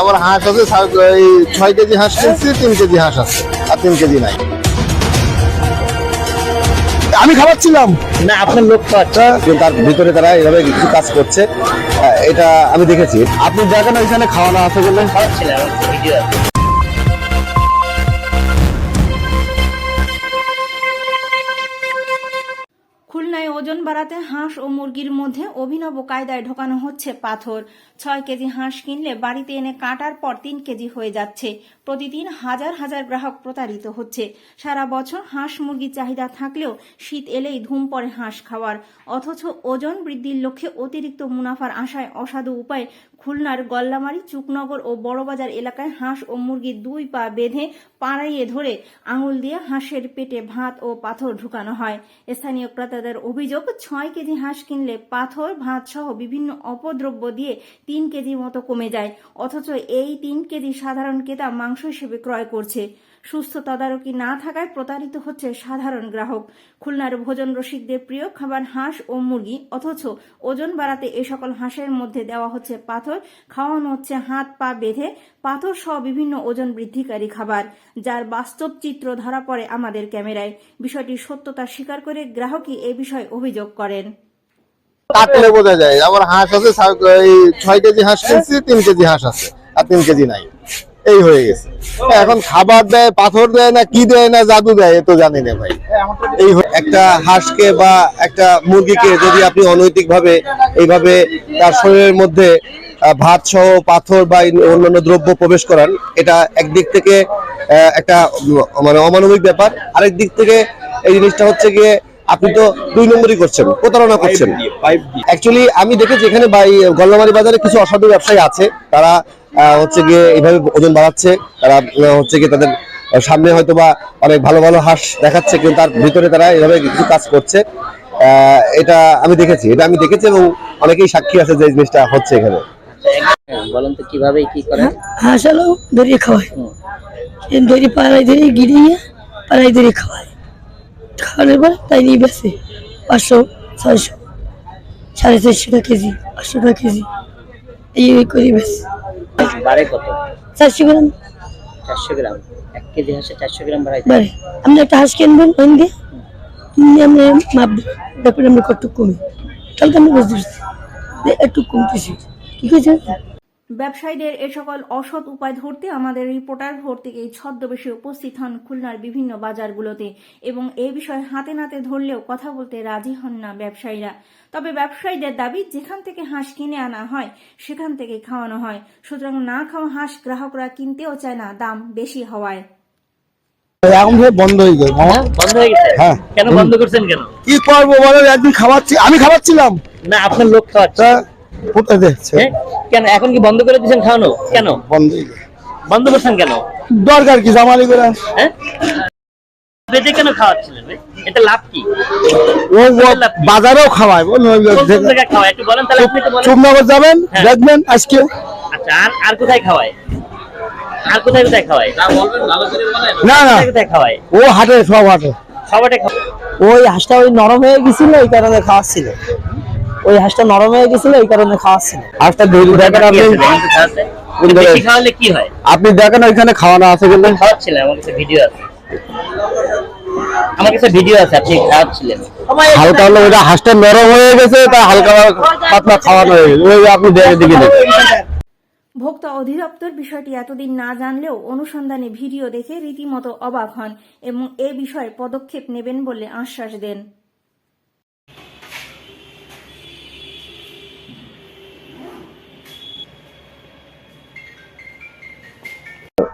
আমার হাঁস আছে ছয় কেজি হাঁস কিনছি তিন কেজি হাঁস আছে আর তিন কেজি নাই। আমি খাওয়াচ্ছিলাম। না আপনার লোক একটা কিন্তু তার ভিতরে তারা এভাবে কিছু কাজ করছে। আহ, এটা আমি দেখেছি। আপনি দেখেন ওইখানে খাওয়ানো আছে বলে? খাওয়াচ্ছিলেন ওজন বাড়াতে হাঁস ও মুরগির মধ্যে অভিনব কায়দায় ঢোকানো হচ্ছে পাথর। ছয় কেজি হাঁস কিনলে বাড়িতে এনে কাটার পর তিন কেজি হয়ে যাচ্ছে। প্রতিদিন হাজার হাজার গ্রাহক প্রতারিত হচ্ছে। সারা বছর হাঁস মুরগির চাহিদা থাকলেও শীত এলেই ধুম পড়ে হাঁস খাওয়ার। অথচ ওজন বৃদ্ধির লক্ষ্যে অতিরিক্ত মুনাফার আশায় অসাধু উপায়ে খুলনার গল্লামারি, চুকনগর ও বড়বাজার এলাকায় হাঁস ও মুরগির দুই পা বেঁধে পাড়াইয়ে ধরে আঙুল দিয়ে হাঁসের পেটে ভাত ও পাথর ঢুকানো হয়। স্থানীয় ক্রেতাদের অভিযোগ ছয় কেজি হাঁস কিনলে পাথর ভাত সহ বিভিন্ন অপদ্রব্য দিয়ে তিন কেজি মতো কমে যায়। অথচ এই তিন কেজি সাধারণ ক্রেতা মাংস হিসেবে ক্রয় করছে। সুস্থ তদারকি না থাকায় প্রতারিত হচ্ছে সাধারণ গ্রাহক। খুলনার ভোজন রসিকদের প্রিয় খাবার হাঁস ও মুরগি, অথচ ওজন বাড়াতে এ সকল হাঁসের মধ্যে দেওয়া হচ্ছে পাথর, খাওয়ানো হচ্ছে হাত পা বেঁধে পাথর সহ বিভিন্ন ওজন বৃদ্ধিকারী খাবার, যার বাস্তব চিত্র ধরা পড়ে আমাদের ক্যামেরায়। বিষয়টির সত্যতা স্বীকার করে গ্রাহকই এ বিষয়ে অভিযোগ করেন। কাটলে বোঝা যায় আমার হাঁস আছে ছয় কেজি হাঁস কিনছি, তিন কেজি হাঁস আছে, আর তিন কেজি নাই। এই হয়ে গেছে। এখন খাবার দেয়, পাথর দেয় না, কি দেয় না, জাদু দেয় তো জানি না ভাই। এই একটা হাঁসকে বা একটা মুরগিকে যদি আপনি অনৈতিক ভাবে এইভাবে তার শরীরের মধ্যে ভাত সহ পাথর বা অন্যান্য দ্রব্য প্রবেশ করান এটা একদিক থেকে একটা মানে অমানবিক ব্যাপার। আরেক দিক থেকে এই জিনিসটা হচ্ছে গিয়ে আপনি তো দুই নম্বরই করছেন প্রতারণা করছেন। অ্যাকচুয়ালি আমি দেখেছি এখানে বাই গল্লামারি বাজারে কিছু অসাধু ব্যবসায়ী আছে তারা হচ্ছে গিয়ে এইভাবে ওজন বাড়াচ্ছে তারা হচ্ছে গিয়ে তাদের সামনে হয়তো বা অনেক ভালো ভালো হাঁস দেখাচ্ছে কিন্তু তার ভিতরে তারা এভাবে কিছু কাজ করছে। আহ, এটা আমি দেখেছি এটা আমি দেখেছি এবং অনেকেই সাক্ষী আছে যে এই জিনিসটা হচ্ছে এখানে। বলেন তো কীভাবে কি করেন? হাঁস হলো ধরিয়ে খাওয়ায় এই ধরি পাড়াইদেরই গিরিয়ে পাড়াইদেরই খাওয়ায়। খাওয়ানোর পর তাই নিয়ে বেছে পাঁচশো ছয়শো সাড়ে চারশো টাকা কেজি পাঁচশো টাকা কেজি এই করে বেছে বাড়ে কত? চারশো গ্রাম। চারশো গ্রাম। এক কেজি হাঁসে চারশো গ্রাম বাড়াইতে বাড়ে। আপনি একটা হাঁস কিনবেন ওখান দিয়ে কিনে আপনি মাপ তারপরে আমরা কত কমে। তাহলে আমি বুঝতে পারছি। একটু কমতেছি। ব্যবসায়ীদের এ সকল অসৎ উপায় ধরতে আমাদের রিপোর্টার ভোর থেকে ছদ্মবেশে উপস্থিত হন খুলনার বিভিন্ন বাজারগুলোতে এবং এ বিষয়ে হাতে নাতে ধরলেও কথা বলতে রাজি হন না ব্যবসায়ীরা। তবে ব্যবসায়ীদের দাবি যেখান থেকে হাঁস কিনে আনা হয় সেখান থেকে খাওয়ানো হয়। সুতরাং না খাওয়া হাঁস গ্রাহকরা কিনতেও চায় না দাম বেশি হওয়ায়। এখন বন্ধ হয়ে গেল। হ্যাঁ বন্ধ হয়ে গেছে? হ্যাঁ। কেন বন্ধ করছেন কেন? কি করব বলো একদিন খাওয়াচ্ছি আমি খাওয়াচ্ছিলাম। না আপনার লোক খাওয়াচ্ছে। দেখছে হ্যাঁ? কেন? এখন কি বন্ধ করে দিয়েছেন খাওয়ানো? কেন? বন্ধ বন্ধ করছেন কেন? দরকার কি? জামালি করে হ্যাঁ? বেঁধে কেন খাওয়াচ্ছিলেন এটা লাভ কি? ও ও বাজারেও খাওয়ায়। ওই কোন কোন দেখে- জায়গায় খাওয়ায়? একটু বলেন তাহলে আপনি তো বলেন। চুপনগর যাবেন হ্যাঁ। দেখবেন আজকে। আচ্ছা আর আর কোথায় খাওয়ায়? আর কোথায় কোথায় খাওয়ায়? না না কোথায় কোথায় খাওয়ায়? ও হাটে সব হাটে। সবাইটা খাওয়ায়। ওই হাঁসটা ওই নরম হয়ে গেছিল এই কারণে খাওয়াচ্ছিল। ওই হাঁসটা নরম হয়ে গেছিল এই কারণে খাওয়াচ্ছিল ধরি দেখেন আপনি খাওয়ালে কি হয়? আপনি দেখেন ওইখানে খাওয়ানো আছে কিন্তু। খাওয়াচ্ছিলেন আমার কাছে ভিডিও আছে। আমার কাছে ভিডিও আছে আপনি খাওয়াচ্ছিলেন। হালকা হলো ওইটা হাঁসটা নরম হয়ে গেছে তা হালকা পাতলা খাওয়ানো হয়ে গেছে। ওই আপনি দেখে দিকে দেখেন। ভোক্তা অধিদপ্তর বিষয়টি এতদিন না জানলেও অনুসন্ধানে ভিডিও দেখে রীতিমতো অবাক হন এবং এ বিষয়ে পদক্ষেপ নেবেন বলে আশ্বাস দেন।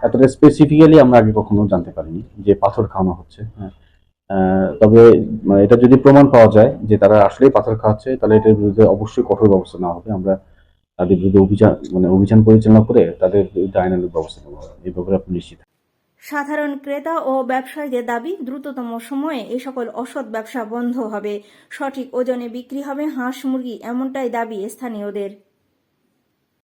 এতটা স্পেসিফিক্যালি আমরা আগে কখনো জানতে পারিনি যে পাথর খাওয়ানো হচ্ছে। হ্যাঁ। তবে মানে এটা যদি প্রমাণ পাওয়া যায় যে তারা আসলেই পাথর খাওয়াচ্ছে তাহলে এটার বিরুদ্ধে অবশ্যই কঠোর ব্যবস্থা নেওয়া হবে। আমরা তাদের বিরুদ্ধে অভিযান মানে অভিযান পরিচালনা করে তাদের বিরুদ্ধে আইনানুগ ব্যবস্থা নেওয়া হবে। এই ব্যাপারে আপনি নিশ্চিত সাধারণ ক্রেতা ও ব্যবসায়ীদের দাবি দ্রুততম সময়ে এই সকল অসৎ ব্যবসা বন্ধ হবে। সঠিক ওজনে বিক্রি হবে হাঁস মুরগি এমনটাই দাবি স্থানীয়দের।